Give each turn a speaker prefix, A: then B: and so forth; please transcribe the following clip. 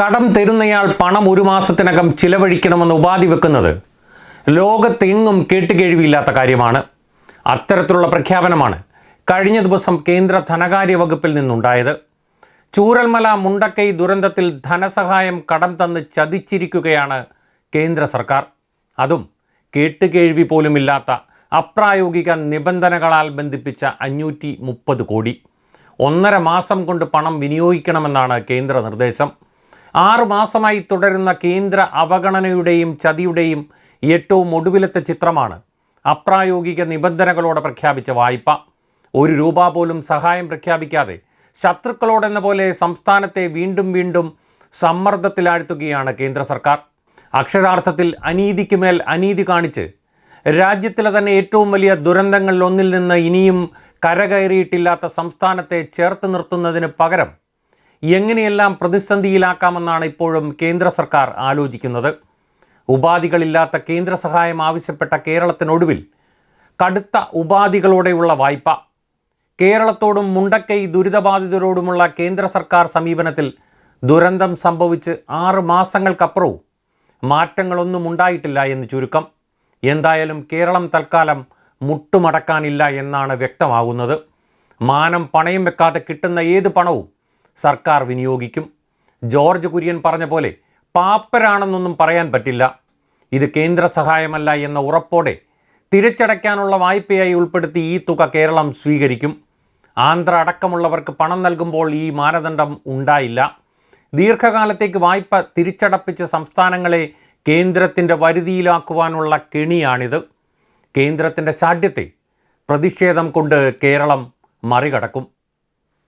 A: കടം തരുന്നയാൾ പണം ഒരു മാസത്തിനകം ചിലവഴിക്കണമെന്ന് ഉപാധി വെക്കുന്നത് ലോകത്തെങ്ങും കേട്ടുകേഴ്വിയില്ലാത്ത കാര്യമാണ്. അത്തരത്തിലുള്ള പ്രഖ്യാപനമാണ് കഴിഞ്ഞ ദിവസം കേന്ദ്ര ധനകാര്യ വകുപ്പിൽ നിന്നുണ്ടായത്. ചൂരൽമല മുണ്ടക്കൈ ദുരന്തത്തിൽ ധനസഹായം കടം തന്ന് ചതിച്ചിരിക്കുകയാണ് കേന്ദ്ര സർക്കാർ. അതും കേട്ടുകേഴ്വി പോലുമില്ലാത്ത അപ്രായോഗിക നിബന്ധനകളാൽ ബന്ധിപ്പിച്ച അഞ്ഞൂറ്റി മുപ്പത് കോടി. ഒന്നര മാസം കൊണ്ട് പണം വിനിയോഗിക്കണമെന്നാണ് കേന്ദ്ര നിർദ്ദേശം. ആറു മാസമായി തുടരുന്ന കേന്ദ്ര അവഗണനയുടെയും ചതിയുടെയും ഏറ്റവും ഒടുവിലത്തെ ചിത്രമാണ്. അപ്രായോഗിക നിബന്ധനകളോടെ പ്രഖ്യാപിച്ച വായ്പ. ഒരു രൂപ പോലും സഹായം പ്രഖ്യാപിക്കാതെ ശത്രുക്കളോടെന്ന പോലെ സംസ്ഥാനത്തെ വീണ്ടും വീണ്ടും സമ്മർദ്ദത്തിലാഴ്ത്തുകയാണ് കേന്ദ്ര സർക്കാർ. അക്ഷരാർത്ഥത്തിൽ അനീതിക്ക് മേൽ അനീതി കാണിച്ച് രാജ്യത്തിലെ തന്നെ ഏറ്റവും വലിയ ദുരന്തങ്ങളിൽ ഒന്നിൽ നിന്ന് ഇനിയും കരകയറിയിട്ടില്ലാത്ത സംസ്ഥാനത്തെ ചേർത്ത് നിർത്തുന്നതിന് പകരം എങ്ങനെയെല്ലാം പ്രതിസന്ധിയിലാക്കാമെന്നാണ് ഇപ്പോഴും കേന്ദ്ര സർക്കാർ ആലോചിക്കുന്നത്. ഉപാധികളില്ലാത്ത കേന്ദ്ര സഹായം ആവശ്യപ്പെട്ട കേരളത്തിനൊടുവിൽ കടുത്ത ഉപാധികളോടെയുള്ള വായ്പ കേരളത്തോടും മുണ്ടക്കൈ ദുരിതബാധിതരോടുമുള്ള കേന്ദ്ര സർക്കാർ സമീപനത്തിൽ ദുരന്തം സംഭവിച്ച് ആറ് മാസങ്ങൾക്കപ്പുറവും മാറ്റങ്ങളൊന്നും ഉണ്ടായിട്ടില്ല എന്ന് ചുരുക്കം. എന്തായാലും കേരളം തൽക്കാലം മുട്ടുമടക്കാനില്ല എന്നാണ് വ്യക്തമാകുന്നത്. മാനം പണയം വെക്കാതെ കിട്ടുന്ന ഏത് പണവും സർക്കാർ വിനിയോഗിക്കും. ജോർജ് കുര്യൻ പറഞ്ഞ പോലെ പാപ്പരാണെന്നൊന്നും പറയാൻ പറ്റില്ല. ഇത് കേന്ദ്ര സഹായമല്ല എന്ന ഉറപ്പോടെ തിരിച്ചടയ്ക്കാനുള്ള വായ്പയായി ഉൾപ്പെടുത്തി ഈ തുക കേരളം സ്വീകരിക്കും. ആന്ധ്ര അടക്കമുള്ളവർക്ക് പണം നൽകുമ്പോൾ ഈ മാനദണ്ഡം ഉണ്ടായില്ല. ദീർഘകാലത്തേക്ക് വായ്പ തിരിച്ചടപ്പിച്ച് സംസ്ഥാനങ്ങളെ കേന്ദ്രത്തിന്റെ വരുതിയിലാക്കുവാനുള്ള കെണിയാണിത്. കേന്ദ്രത്തിന്റെ ശാഠ്യത്തെ പ്രതിഷേധം കൊണ്ട് കേരളം മറികടക്കും.